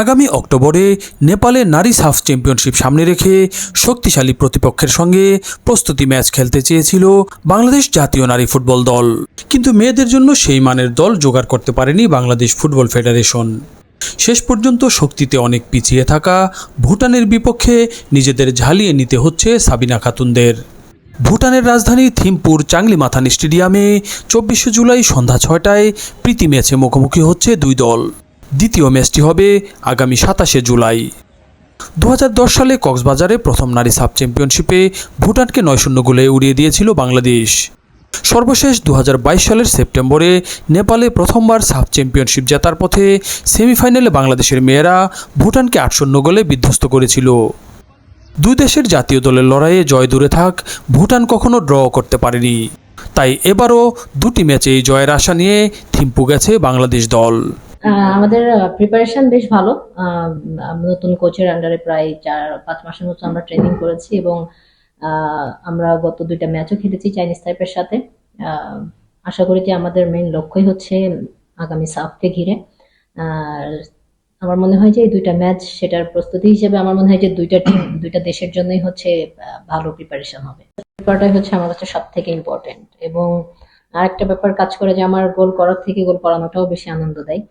আগামী অক্টোবরে নেপালে নারী সাফ চ্যাম্পিয়নশিপ সামনে রেখে শক্তিশালী প্রতিপক্ষের সঙ্গে প্রস্তুতি ম্যাচ খেলতে চেয়েছিল বাংলাদেশ জাতীয় নারী ফুটবল দল। কিন্তু মেয়েদের জন্য সেই মানের দল জোগাড় করতে পারেনি বাংলাদেশ ফুটবল ফেডারেশন। শেষ পর্যন্ত শক্তিতে অনেক পিছিয়ে থাকা ভুটানের বিপক্ষে নিজেদের ঝালিয়ে নিতে হচ্ছে সাবিনা খাতুনদের। ভুটানের রাজধানী থিম্পুর চাংলিমাথান স্টেডিয়ামে চব্বিশে জুলাই সন্ধ্যা ছয়টায় প্রীতি ম্যাচে মুখোমুখি হচ্ছে দুই দল। দ্বিতীয় ম্যাচটি হবে আগামী সাতাশে জুলাই। দু হাজার দশ সালে কক্সবাজারে প্রথম নারী সাব চ্যাম্পিয়নশিপে ভুটানকে নয় শূন্য গোলে উড়িয়ে দিয়েছিল বাংলাদেশ। সর্বশেষ দু হাজার বাইশ সালের সেপ্টেম্বরে নেপালে প্রথমবার সাব চ্যাম্পিয়নশিপ জেতার পথে সেমিফাইনালে বাংলাদেশের মেয়েরা ভুটানকে আট শূন্য গোলে বিধ্বস্ত করেছিল। দুই দেশের জাতীয় দলের লড়াইয়ে জয় দূরে থাক, ভুটান কখনো ড্র করতে পারেনি। তাই এবারও দুটি ম্যাচে এই জয়ের আশা নিয়ে থিম্পু গেছে বাংলাদেশ দল। আমাদের প্রিপারেশন বেশ ভালো। নতুন কোচের আন্ডারে প্রায় চার, পাঁচ মাসের মতো আমরা ট্রেনিং করেছি এবং আমরা গত দুইটা ম্যাচও খেলেছি চাইনিজ টাইপের সাথে। আশা করি যে আমাদের মেইন লক্ষ্যই হচ্ছে আগামী সাফকে ঘিরে। আর আমার মনে হয় যে এই দুইটা ম্যাচ সেটার প্রস্তুতি হিসেবে আমার মনে হয় যে দুইটা টিম দুইটা দেশের জন্যই হচ্ছে ভালো প্রিপারেশন হবে। ব্যাপারটাই হচ্ছে আমার কাছে সব থেকে ইম্পর্টেন্ট এবং আরেকটা ব্যাপার কাজ করে যে আমার গোল করার থেকে গোল করানোটাও বেশি আনন্দ দেয়।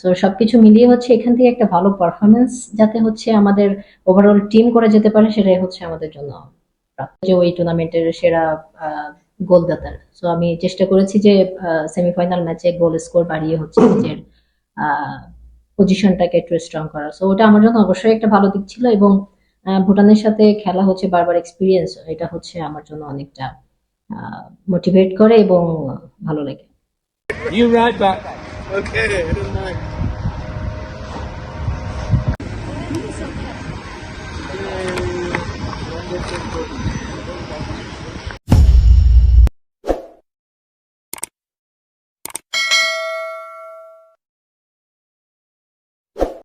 সো সবকিছু মিলিয়ে হচ্ছে এখান থেকে একটা ভালো পারফরমেন্স যাতে হচ্ছে আমাদের ওভারঅল টিম করে যেতে পারে, সেটাই হচ্ছে আমাদের জন্য যে ওই টুর্নামেন্টের সেরা গোলদাতার। সো আমি চেষ্টা করেছি যে সেমিফাইনাল ম্যাচে গোল স্কোর বাড়িয়ে হচ্ছে নিজের পজিশনটাকে একটু স্ট্রং করা সো ওটা আমার জন্য অবশ্যই একটা ভালো দিক ছিল এবং ভুটানের সাথে খেলা হচ্ছে বারবার এক্সপিরিয়েন্স এটা হচ্ছে আমার জন্য অনেকটা মোটিভেট করে এবং ভালো লাগে. Okay, it is mine. Yay. Wonderful.